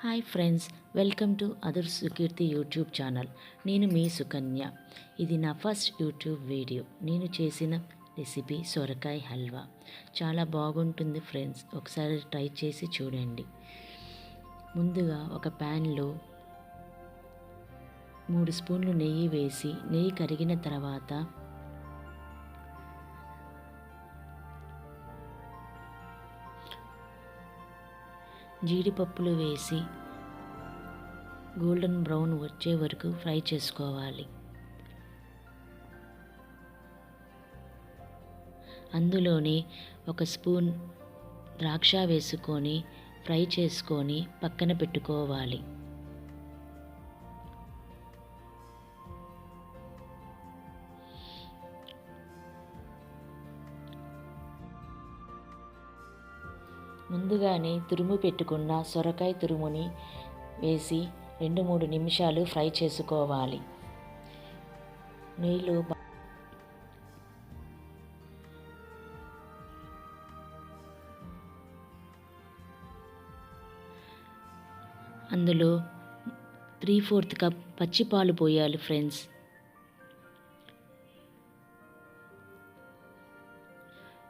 Hi friends welcome to Adhur Sukeerthi YouTube channel. నేను మీ సుకన్య. ఇది నా ఫస్ట్ యూట్యూబ్ వీడియో. నేను చేసిన రెసిపీ సొరకాయ హల్వా. చాలా బాగుంటుంది ఫ్రెండ్స్. ఒకసారి ట్రై చేసి చూడండి. ముందుగా ఒక ప్యాన్లో మూడు స్పూన్లు నెయ్యి వేసి నెయ్యి కరిగిన తర్వాత జీడిపప్పులు వేసి గోల్డెన్ బ్రౌన్ వచ్చే వరకు ఫ్రై చేసుకోవాలి. అందులోనే ఒక స్పూన్ ద్రాక్ష వేసుకొని ఫ్రై చేసుకొని పక్కన పెట్టుకోవాలి. ముందుగానే తురుము పెట్టుకున్న సొరకాయ తురుముని వేసి రెండు మూడు నిమిషాలు ఫ్రై చేసుకోవాలి. నీళ్ళు అందులో త్రీ ఫోర్త్ కప్ పచ్చిపాలు పోయాలి ఫ్రెండ్స్.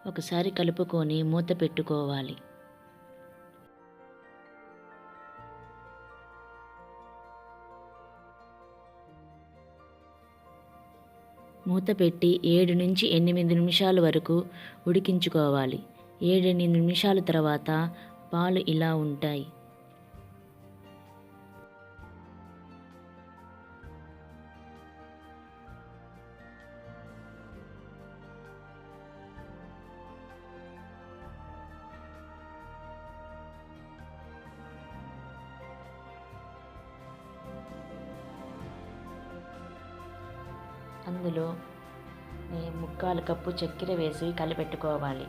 ఒకసారి కలుపుకొని మూత పెట్టుకోవాలి. మూత పెట్టి ఏడు నుంచి ఎనిమిది నిమిషాల వరకు ఉడికించుకోవాలి. ఏడెనిమిది నిమిషాల తర్వాత పాలు ఇలా ఉంటాయి. అందులో ముక్కాలు కప్పు చక్కెర వేసి కలిపెట్టుకోవాలి.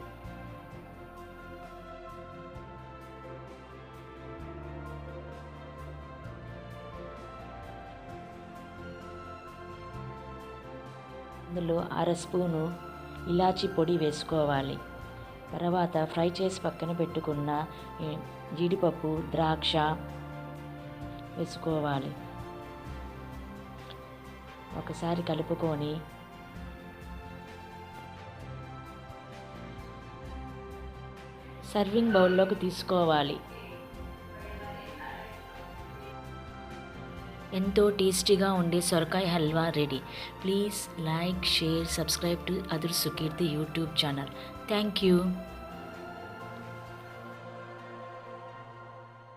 అందులో అర స్పూను ఇలాచి పొడి వేసుకోవాలి. తర్వాత ఫ్రై చేసి పక్కన పెట్టుకున్న జీడిపప్పు ద్రాక్ష వేసుకోవాలి. ఒకసారి కలుపుకొని సర్వింగ్ బౌల్లోకి తీసుకోవాలి. ఎంతో టేస్టీగా ఉండే సొరకాయ halwa ready. Please like share subscribe to Adhur Sukeerthi YouTube channel. Thank you.